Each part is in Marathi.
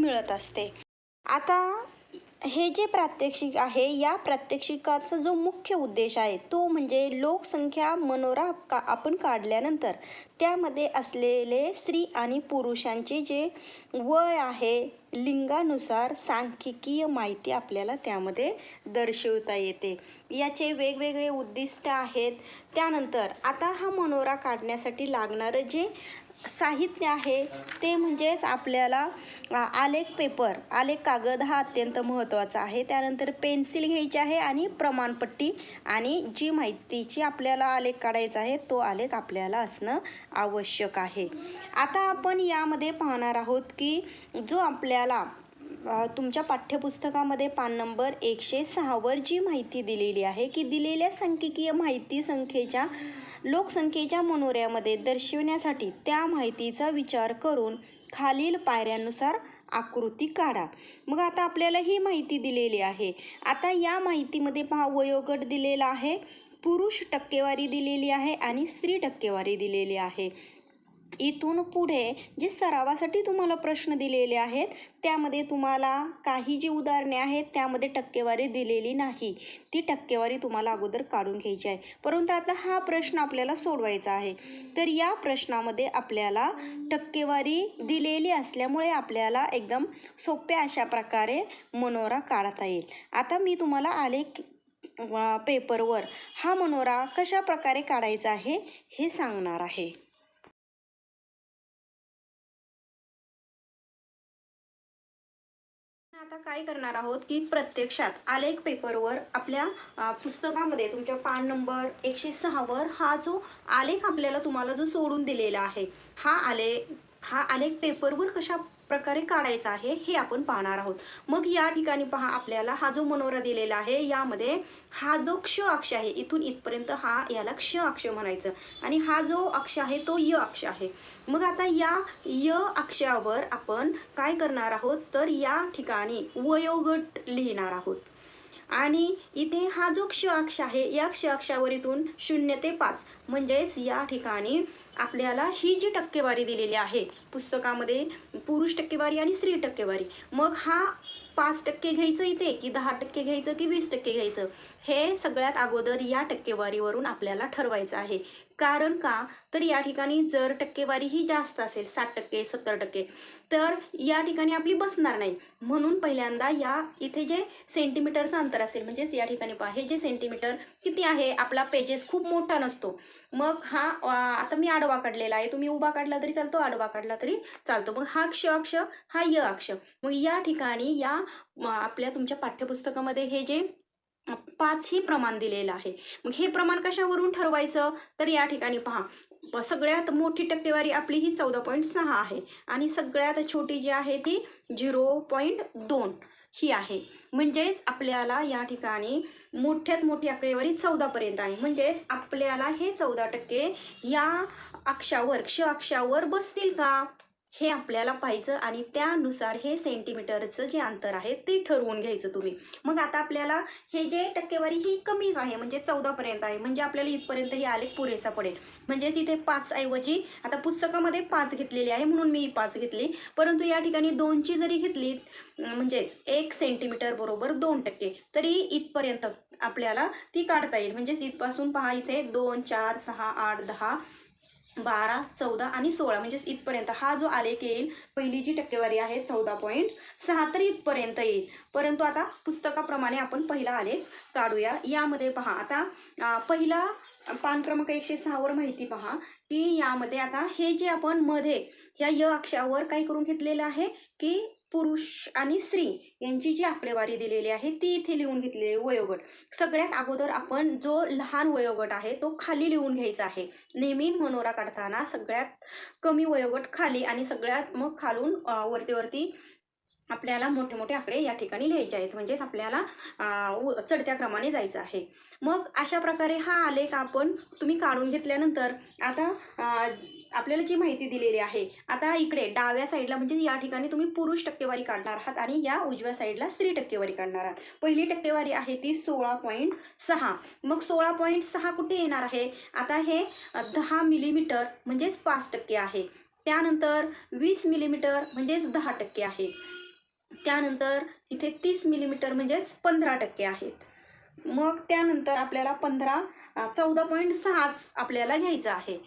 मिळत असते. आता हे जे प्रात्यक्षिक आहे या प्रात्यक्षिकाचा जो मुख्य उद्देश आहे तो म्हणजे लोकसंख्या मनोरा का आपण काढल्यानंतर त्यामध्ये असलेले स्त्री आणि पुरुषांचे जे वय आहे लिंगानुसार सांख्यिकीय माहिती आपल्याला त्यामध्ये दर्शवता येते. याचे वेगवेगळे उद्दिष्ट आहेत. त्यानंतर आता हा मनोरा काढण्यासाठी लागणारं जे साहित्य आहे ते म्हणजेच आपल्याला आलेख पेपर आलेख कागद हा अत्यंत महत्त्वाचा आहे. त्यानंतर पेन्सिल घ्यायची आहे आणि प्रमाणपट्टी आणि जी माहितीची आपल्याला आलेख काढायचा आहे तो आलेख आपल्याला असणं आवश्यक आहे. आता आपण यामध्ये पाहणार आहोत की जो आपल्याला तुमच्या पाठ्यपुस्तकामध्ये पान नंबर एकशे सहावर जी माहिती दिलेली आहे की दिलेल्या सांख्यिकीय माहिती संख्येच्या लोकसंख्येच्या मनोऱ्यामध्ये दर्शविण्यासाठी त्या माहितीचा विचार करून खालील पायऱ्यानुसार आकृती काढा. मग आता आपल्याला ही माहिती दिलेली आहे. आता या माहितीमध्ये पहा वयोगट दिलेला आहे पुरुष टक्केवारी दिलेली आहे आणि स्त्री टक्केवारी दिलेली आहे. इथून पुढे जे सरावासाठी तुम्हाला प्रश्न दिलेले आहेत त्यामध्ये तुम्हाला काही जी उदाहरणे आहेत त्यामध्ये टक्केवारी दिलेली नाही. ती टक्केवारी तुम्हाला अगोदर काढून घ्यायची आहे. परंतु आता हा प्रश्न आपल्याला सोडवायचा आहे. तर या प्रश्नामध्ये आपल्याला टक्केवारी दिलेली असल्यामुळे आपल्याला एकदम सोप्या अशा प्रकारे मनोरा काढता येईल. आता मी तुम्हाला आलेख पेपरवर हा मनोरा कशा प्रकारे काढायचा आहे हे सांगणार आहे. आता काय करणार आहोत की प्रत्यक्षात आलेख पेपरवर आपल्या पुस्तकामध्ये तुमच्या पान नंबर एकशे सहावर हा जो आलेख आपल्याला तुम्हाला जो सोडून दिलेला आहे हा आले हा आलेख पेपरवर कशा प्रकारे काढायचा आहे हे आपण पाहणार आहोत. मग या ठिकाणी पहा आपल्याला हा जो मनोरा दिलेला आहे यामध्ये हा जो क्ष अक्ष आहे इथून इथपर्यंत हा याला क्ष अक्ष म्हणायचं. आणि हा जो अक्ष आहे तो य अक्ष आहे. मग आता या य अक्षावर आपण काय करणार आहोत? तर या ठिकाणी वयोगट लिहिणार आहोत. आणि इथे हा जो क्ष अक्ष आहे या क्ष अक्षावर इथून शून्य ते पाच. म्हणजेच या ठिकाणी आपल्याला ही जी टक्केवारी दिलेली आहे पुस्तकामध्ये पुरुष टक्केवारी आणि स्त्री टक्केवारी मग हा पाच टक्के घ्यायचं इथे की दहा टक्के घ्यायचं की वीस टक्के घ्यायचं हे सगळ्यात अगोदर या टक्केवारीवरून आपल्याला ठरवायचं आहे. कारण का? तर या ठिकाणी जर टक्केवारी ही जास्त असेल साठ टक्के सत्तर टक्के तर या ठिकाणी आपली बसणार नाही. म्हणून पहिल्यांदा या इथे जे सेंटीमीटरचं अंतर असेल म्हणजेच या ठिकाणी पहा हे जे सेंटीमीटर किती आहे आपला पेजेस खूप मोठा नसतो. मग हा आता मी आडवा काढलेला आहे. तुम्ही उभा काढला तरी चालतो आडवा काढला तरी चालतो. मग हा क्ष अक्ष हा य अक्ष. मग या ठिकाणी या आपल्या तुमच्या पाठ्यपुस्तकामध्ये हे जे पाच ही प्रमाण दिलेलं आहे. मग हे प्रमाण कशावरून ठरवायचं? तर या ठिकाणी पहा. सगळ्यात मोठी टक्केवारी आपली ही चौदा पॉईंट सहा आहे. आणि सगळ्यात छोटी जी आहे ती झिरो पॉईंट दोन ही आहे. म्हणजेच आपल्याला या ठिकाणी मोठ्यात मोठी आकडेवारी चौदापर्यंत आहे. म्हणजेच आपल्याला हे चौदा टक्के या अक्षावर क्ष अक्षावर बसतील का? हे आपल्याला पाहायचं आणि त्यानुसार हे सेंटीमीटरचं जे अंतर आहे ते ठरवून घ्यायचं तुम्ही. मग आता आपल्याला हे जे टक्केवारी ही कमीच आहे म्हणजे चौदापर्यंत आहे म्हणजे आपल्याला इथपर्यंत हे आलेख पुरेसा पडेल. म्हणजेच इथे पाच ऐवजी आता पुस्तकामध्ये पाच घेतलेली आहे म्हणून मी पाच घेतली. परंतु या ठिकाणी दोनची जरी घेतली म्हणजेच एक सेंटीमीटर बरोबर दोन टक्के तरी इथपर्यंत आपल्याला ती काढता येईल. म्हणजेच इथपासून पहा इथे दोन चार सहा आठ दहा बारा चौदा आणि सोळा म्हणजेच इथपर्यंत हा जो आलेख येईल पहिली जी टक्केवारी आहे चौदा पॉईंट सहा तर इथपर्यंत येईल. परंतु आता पुस्तकाप्रमाणे आपण पहिला आलेख काढूया. यामध्ये पहा आता पहिला पान क्रमांक एकशे सहावर माहिती पहा की यामध्ये आता हे जे आपण मध्ये ह्या य अक्षावर काय करून घेतलेलं आहे की पुरुष आणि स्त्री यांची जी आकडेवारी दिलेली आहे ती इथे लिहून घेतलेली आहे वयोगट. सगळ्यात अगोदर आपण जो लहान वयोगट आहे तो खाली लिहून घ्यायचा आहे. नेहमी मनोरा काढताना सगळ्यात कमी वयोगट खाली आणि सगळ्यात मग खालून वरती वरती आपल्याला मोठे मोठे आकडे या ठिकाणी लिहायचे आहेत. म्हणजेच आपल्याला चढत्या क्रमाने जायचं आहे. मग अशा प्रकारे हा आलेख आपण तुम्ही काढून घेतल्यानंतर आता आपल्याला जी माहिती दिलेली आहे आता इकडे डाव्या साईडला म्हणजे या ठिकाणी तुम्ही पुरुष टक्केवारी काढणार आहात आणि या उजव्या साईडला स्त्री टक्केवारी काढणार आहात. पहिली टक्केवारी आहे ती सोळा पॉईंट सहा. मग सोळा पॉईंट सहा कुठे येणार आहे? आता हे दहा मिलीमीटर म्हणजेच पाच टक्के आहे. त्यानंतर वीस मिलीमीटर म्हणजेच दहा टक्के आहे. त्यानंतर इथे तीस मिलीमीटर म्हणजेच पंधरा टक्के आहेत. मग त्यानंतर आपल्याला पंधरा चौदा पॉईंट सहाच आपल्याला घ्यायचं आहे.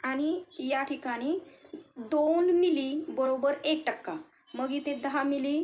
आणि या ठिकाणी दोन मिली बरोबर एक टक्का. मग इथे दहा मिली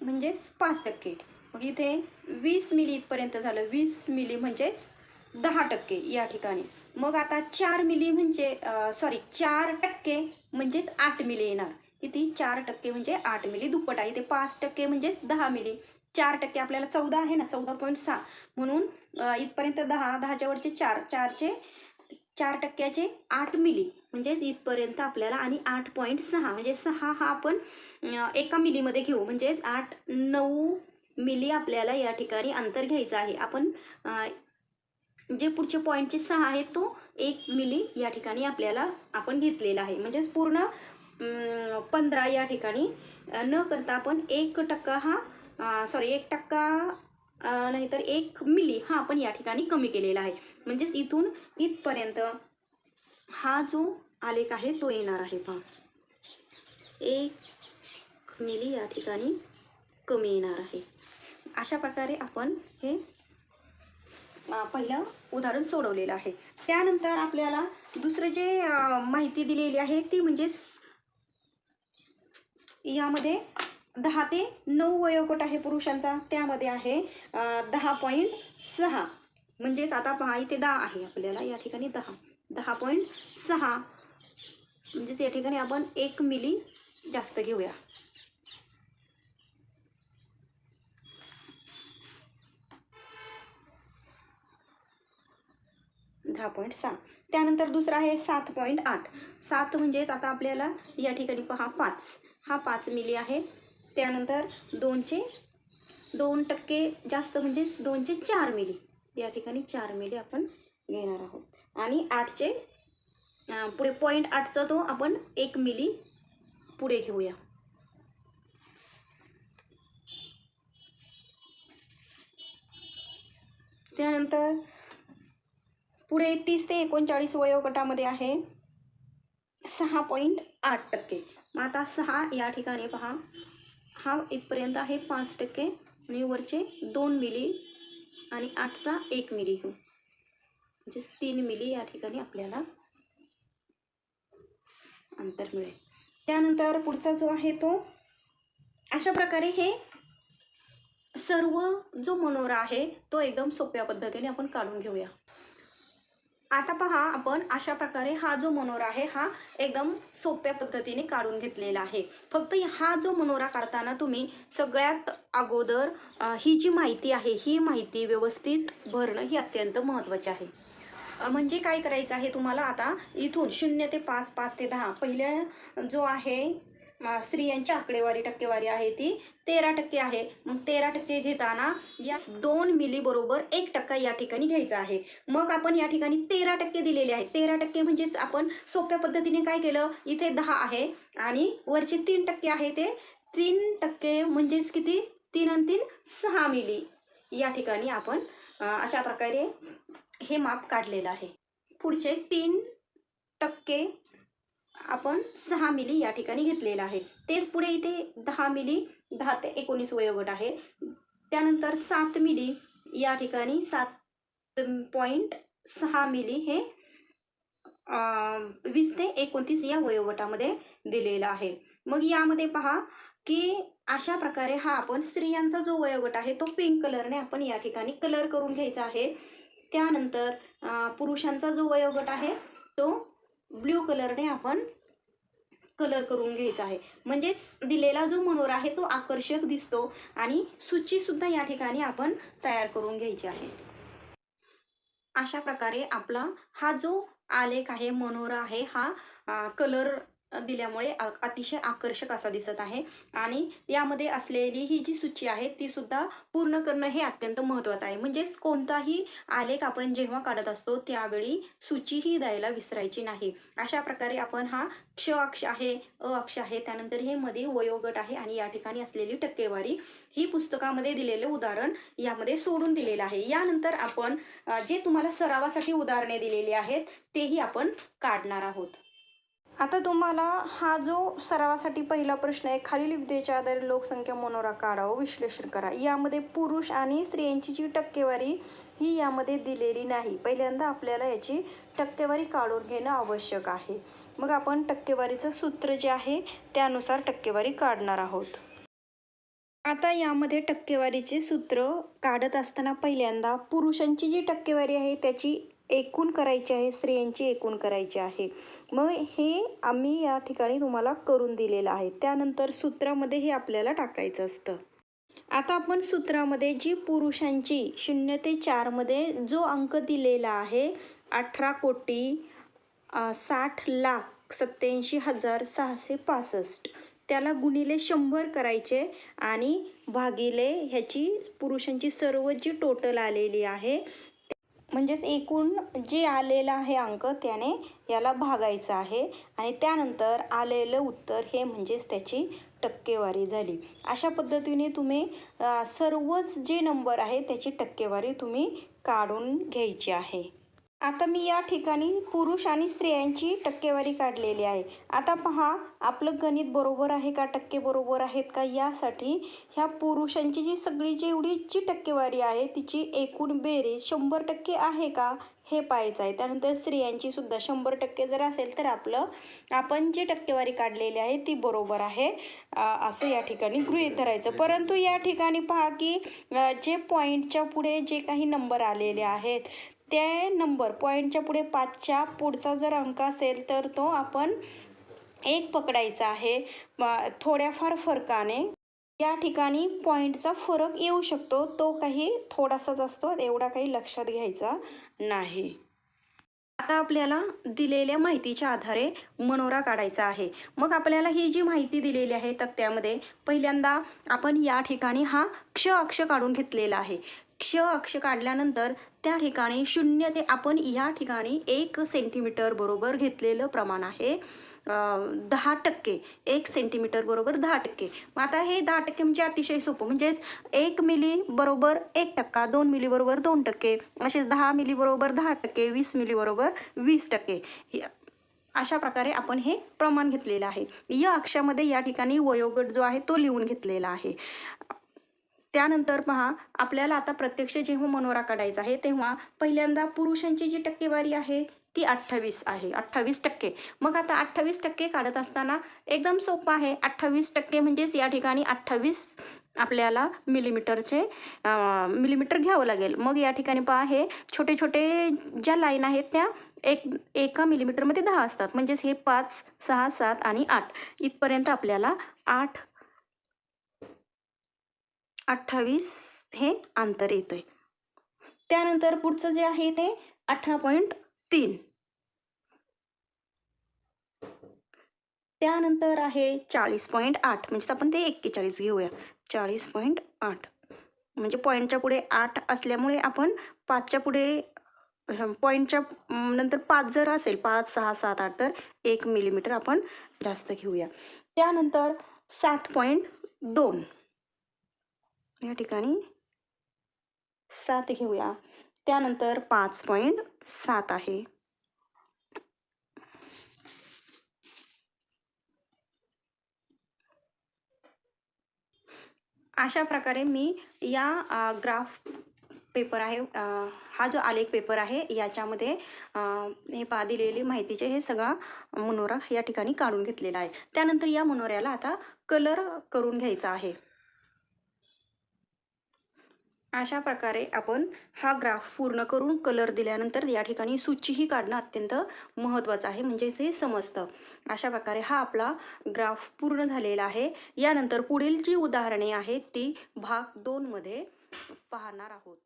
म्हणजेच पाच टक्के. मग इथे वीस मिली इथपर्यंत झालं. वीस मिली म्हणजेच दहा टक्के या ठिकाणी. मग आता चार मिली म्हणजे सॉरी चार टक्के म्हणजेच आठ मिली येणार. किती? चार टक्के म्हणजे आठ मिली. दुप्पट आहे इथे पाच टक्के म्हणजेच दहा मिली. चार टक्के आपल्याला चौदा आहे ना? चौदा पॉईंट सहा. म्हणून इथपर्यंत दहा दहाच्या वरचे चार चारचे चार टक्क्याचे आठ मिली. म्हणजेच इथपर्यंत आपल्याला आणि आठ पॉईंट सहा. म्हणजे सहा हा आपण एका मिलीमध्ये घेऊ. म्हणजेच आठ नऊ मिली आपल्याला या ठिकाणी अंतर घ्यायचं आहे. आपण जे पुढचे पॉईंटचे सहा आहे तो एक मिली या ठिकाणी आपल्याला आपण घेतलेला आहे. म्हणजेच पूर्ण पंधरा या ठिकाणी. न करता आपण एक टक्का हा सॉरी एक टक्का नाहीतर एक मिली हा आपण या ठिकाणी कमी केलेला आहे. म्हणजेच इथून इथपर्यंत हा जो आलेख आहे तो येणार आहे पहा. एक मिली या ठिकाणी कमी येणार आहे. अशा प्रकारे आपण हे पहिलं उदाहरण सोडवलेलं आहे. त्यानंतर आपल्याला दुसरं जे माहिती दिलेली आहे ती म्हणजेच यामध्ये दहा ते नऊ वयोगट आहे पुरुषांचा. त्यामध्ये आहे दहा पॉईंट सहा. म्हणजेच आता पहा इथे दहा आहे आपल्याला. या ठिकाणी दहा. दहा पॉईंट सहा. म्हणजेच या ठिकाणी आपण एक मिली जास्त घेऊया. दहा पॉईंट सहा. त्यानंतर दुसरा आहे सात पॉईंट आठ. सात म्हणजेच आता आपल्याला या ठिकाणी पहा पाच. हा पाच मिली आहे. त्यानंतर दोनचे दोन टक्के जास्त म्हणजेच दोनचे चार मिली. या ठिकाणी चार मिली आपण घेणार आहोत. आणि आठचे पुढे पॉईंट आठचा तो आपण एक मिली पुढे घेऊया. त्यानंतर पुढे तीस ते एकोणचाळीस वयोगटामध्ये आहे. सहा पॉईंट आठ टक्के. मग आता सहा या ठिकाणी पहा. हा इथपर्यंत आहे पाच टक्के आणि वरचे दोन मिली आणि आठचा एक मिली घेऊ. म्हणजेच तीन मिली या ठिकाणी आपल्याला अंतर मिळेल. त्यानंतर पुढचा जो आहे तो अशा प्रकारे हे सर्व जो मनोरा आहे तो एकदम सोप्या पद्धतीने आपण काढून घेऊया. आता पहा आपण अशा प्रकारे हा जो मनोरा आहे हा एकदम सोप्या पद्धतीने काढून घेतलेला आहे. फक्त हा जो मनोरा काढताना तुम्ही सगळ्यात अगोदर ही जी माहिती आहे ही माहिती व्यवस्थित भरणं ही अत्यंत महत्त्वाची आहे. म्हणजे काय करायचं आहे तुम्हाला आता? इथून शून्य ते पाच पाच ते दहा. पहिल्या जो आहे स्त्रियांची आकडेवारी टक्केवारी आहे ती तेरा टक्के आहे. मग तेरा टक्के घेताना या दोन मिली बरोबर एक टक्का या ठिकाणी घ्यायचा आहे. मग आपण या ठिकाणी तेरा टक्के दिलेले आहे तेरा टक्के म्हणजेच आपण सोप्या पद्धतीने काय केलं? इथे दहा आहे आणि वरचे तीन टक्के आहे ते तीन टक्के म्हणजेच किती? तीन आणि तीन सहा मिली. या ठिकाणी आपण अशा प्रकारे हे माप काढलेलं आहे. पुढचे तीन टक्के आपण सहा मिली या ठिकाणी घेतलेलं आहे. तेच पुढे इथे दहा मिली दहा ते एकोणीस वयोगट आहे. त्यानंतर सात मिली या ठिकाणी सात पॉईंट सहा मिली हे वीस ते एकोणतीस या वयोगटामध्ये दिलेलं आहे. मग यामध्ये पहा की अशा प्रकारे हा आपण स्त्रियांचा जो वयोगट आहे तो पिंक कलरने आपण या ठिकाणी कलर करून घ्यायचा आहे. त्यानंतर पुरुषांचा जो वयोगट आहे तो ब्ल्यू कलरने आपण कलर करून घ्यायचा आहे. म्हणजेच दिलेला जो मनोरा आहे तो आकर्षक दिसतो आणि सूचीसुद्धा या ठिकाणी आपण तयार करून घ्यायची आहे. अशा प्रकारे आपला हा जो आलेख आहे मनोरा आहे हा कलर दिल्यामुळे अतिशय आकर्षक असा दिसत आहे. आणि यामध्ये असलेली ही जी सूची आहे ती सुद्धा पूर्ण करणं हे अत्यंत महत्त्वाचं आहे. म्हणजेच कोणताही आलेख आपण जेव्हा काढत असतो त्यावेळी सूचीही द्यायला विसरायची नाही. अशा प्रकारे आपण हा क्ष अक्ष आहे अ अक्ष आहे त्यानंतर हे मध्ये वयोगट आहे आणि या ठिकाणी असलेली टक्केवारी ही पुस्तकामध्ये दिलेले उदाहरण यामध्ये सोडून दिलेलं आहे. यानंतर आपण जे तुम्हाला सरावासाठी उदाहरणे दिलेली आहेत तेही आपण काढणार आहोत. आता तुम्हाला हा जो सरावासाठी पहिला प्रश्न आहे खालील विधेच्या आधारे लोकसंख्या मनोरा काढावं विश्लेषण करा. यामध्ये पुरुष आणि स्त्रियांची जी टक्केवारी ही यामध्ये दिलेली नाही. पहिल्यांदा आपल्याला याची टक्केवारी काढून घेणं आवश्यक आहे. मग आपण टक्केवारीचं सूत्र जे आहे त्यानुसार टक्केवारी काढणार आहोत. आता यामध्ये टक्केवारीचे सूत्र काढत असताना पहिल्यांदा पुरुषांची जी टक्केवारी आहे त्याची एकूण करायची आहे स्त्रियांची एकूण करायची आहे. मग हे आम्ही या ठिकाणी तुम्हाला करून दिलेलं आहे. त्यानंतर सूत्रामध्ये हे आपल्याला टाकायचं असतं. आता आपण सूत्रामध्ये जी पुरुषांची शून्य ते चारमध्ये जो अंक दिलेला आहे अठरा कोटी साठ लाख सत्याऐंशी हजार सहाशे पासष्ट त्याला गुणिले शंभर करायचे आणि भागिले ह्याची पुरुषांची सर्व जी टोटल आलेली आहे म्हणजेच एकूण जे आलेलं आहे अंक त्याने याला भागायचं आहे. आणि त्यानंतर आलेलं उत्तर हे म्हणजेच त्याची टक्केवारी झाली. अशा पद्धतीने तुम्ही सर्वच जे नंबर आहे त्याची टक्केवारी तुम्ही काढून घ्यायची आहे. आता मी या ठिकाणी पुरुष आणि स्त्रियांची टक्केवारी काढलेली आहे. आता पहा आपलं गणित बरोबर आहे का टक्के बरोबर आहेत का? यासाठी ह्या पुरुषांची जी सगळी जेवढी जी टक्केवारी आहे तिची एकूण बेरीज शंभर टक्के आहे का? हे पाहायचं आहे. त्यानंतर स्त्रियांची सुद्धा शंभर टक्के जर असेल तर आपलं आपण जी टक्केवारी काढलेली आहे ती बरोबर आहे. असं या ठिकाणी गृहीत धरायचं. परंतु या ठिकाणी पहा की जे पॉईंटच्या पुढे जे काही नंबर आलेले आहेत ते नंबर पॉईंटच्या पुढे पाचच्या पुढचा जर अंक असेल तर तो आपण एक पकडायचा आहे. थोड्याफार फरकाने. या ठिकाणी पॉईंटचा फरक येऊ शकतो. तो काही थोडासाच असतो. एवढा काही लक्षात घ्यायचा नाही. आता आपल्याला दिलेल्या माहितीच्या आधारे मनोरा काढायचा आहे. मग आपल्याला ही जी माहिती दिलेली आहे तक्त्यामध्ये पहिल्यांदा आपण या ठिकाणी हा क्ष अक्ष काढून घेतलेला आहे. क्ष अक्ष काढल्यानंतर त्या ठिकाणी शून्य ते आपण या ठिकाणी एक सेंटीमीटर बरोबर घेतलेलं प्रमाण आहे. दहा टक्के. एक सेंटीमीटर बरोबर दहा टक्के. मग आता हे दहा टक्के म्हणजे अतिशय सोपं. म्हणजेच एक मिली बरोबर एक टक्का दोन मिली बरोबर दोन टक्के. असेच दहा मिली बरोबर दहा टक्के वीस मिली बरोबर वीस टक्के. हे- अशा प्रकारे आपण हे प्रमाण घेतलेलं आहे. या अक्षामध्ये या ठिकाणी वयोगट जो आहे तो लिहून घेतलेला आहे. त्यानंतर पहा आपल्याला आता प्रत्यक्ष जेव्हा हो मनोरा काढायचा आहे तेव्हा पहिल्यांदा पुरुषांची जी टक्केवारी आहे ती अठ्ठावीस आहे. अठ्ठावीस टक्के. मग आता अठ्ठावीस टक्के काढत असताना एकदम सोपं आहे. अठ्ठावीस टक्के म्हणजेच या ठिकाणी अठ्ठावीस आपल्याला मिलीमीटरचे मिलीमीटर घ्यावं लागेल. मग या ठिकाणी पहा हे छोटे छोटे ज्या लाईन आहेत त्या एक एका मिलीमीटरमध्ये दहा असतात. म्हणजेच हे पाच सहा सात आणि आठ. इथपर्यंत आपल्याला आठ अठ्ठावीस हे अंतर येतं आहे त्यानंतर पुढचं जे आहे ते अठरा पॉईंट तीन. त्यानंतर आहे चाळीस पॉईंट आठ म्हणजेच आपण ते एक्केचाळीस घेऊया. चाळीस पॉईंट आठ. म्हणजे पॉईंटच्या पुढे आठ असल्यामुळे आपण पाचच्या पुढे पॉईंटच्या नंतर पाच जर असेल पाच सहा सात आठ तर एक मिलीमीटर आपण जास्त घेऊया. त्यानंतर सात पॉईंट दोन. या ठिकाणी सात घेऊया. त्यानंतर पाच पॉईंट सात आहे. अशा प्रकारे मी या ग्राफ पेपर आहे हा जो आलेख पेपर आहे याच्यामध्ये हे पा दिलेली माहितीचे हे सगळा मनोरा या ठिकाणी काढून घेतलेला आहे. त्यानंतर या मनोऱ्याला आता कलर करून घ्यायचा आहे. अशा प्रकारे आपण हा ग्राफ पूर्ण करून कलर दिल्यानंतर या ठिकाणी सूचीही काढणं अत्यंत महत्त्वाचं आहे म्हणजे हे समजतं. अशा प्रकारे हा आपला ग्राफ पूर्ण झालेला आहे. यानंतर पुढील जी उदाहरणे आहेत ती भाग दोनमध्ये पाहणार आहोत.